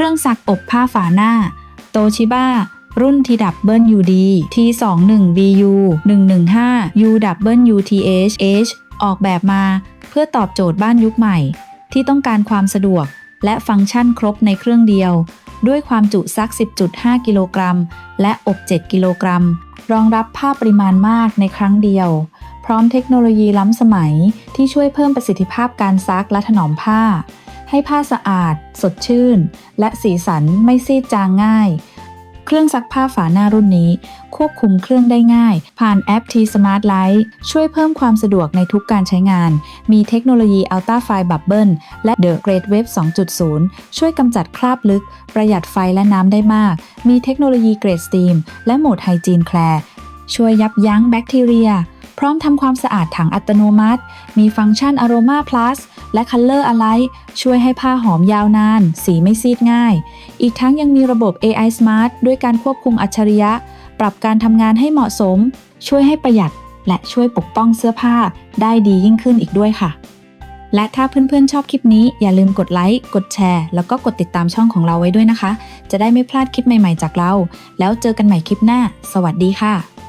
รื่องซักอบผ้าฝาหน้า โตชิบ้ารุ่น TWD T21BU 115 UWTH ออกแบบมา เพื่อตอบโจทย์บ้านยุคใหม่ ที่ต้องการความสะดวก และฟังก์ชันครบในเครื่องเดียว ด้วยความจุซัก 10.5 กิโลกรัม และอบ 7 กิโลกรัม รองรับผ้าปริมาณมากในครั้งเดียว พร้อมเทคโนโลยีล้ำสมัยที่ช่วยเพิ่มประสิทธิภาพการซักและถนอมผ้า ให้ผ้าสะอาด สดชื่น และสีสันไม่ซีดจางง่าย เครื่องซักผ้าฝาหน้ารุ่นนี้ ควบคุมเครื่องได้ง่าย ผ่านแอป T Smart Lite ช่วยเพิ่มความสะดวกในทุกการใช้งาน มีเทคโนโลยี Ultra Fine Bubble และ The Great Wave 2.0 ช่วยกำจัดคราบลึก ประหยัดไฟและน้ำได้มาก มีเทคโนโลยีเกรดสตีมและโหมดไฮจีนแคลร์ช่วยยับยั้งแบคทีเรีย พร้อมทำความสะอาดถังอัตโนมัติ มีฟังก์ชัน Aroma Plus และ Color Alight ช่วยให้ผ้าหอมยาวนาน สีไม่ซีดง่าย อีกทั้งยังมีระบบ AI Smart ด้วยการควบคุมอัจฉริยะ ปรับการทำงานให้เหมาะสม ช่วยให้ประหยัด และช่วยปกป้องเสื้อผ้าได้ดียิ่งขึ้นอีกด้วยค่ะ และถ้าเพื่อนๆชอบคลิปนี้ อย่าลืมกดไลค์ กดแชร์ แล้วก็กดติดตามช่องของเราไว้ด้วยนะคะ จะได้ไม่พลาดคลิปใหม่ๆจากเรา แล้วเจอกันใหม่คลิปหน้า สวัสดีค่ะ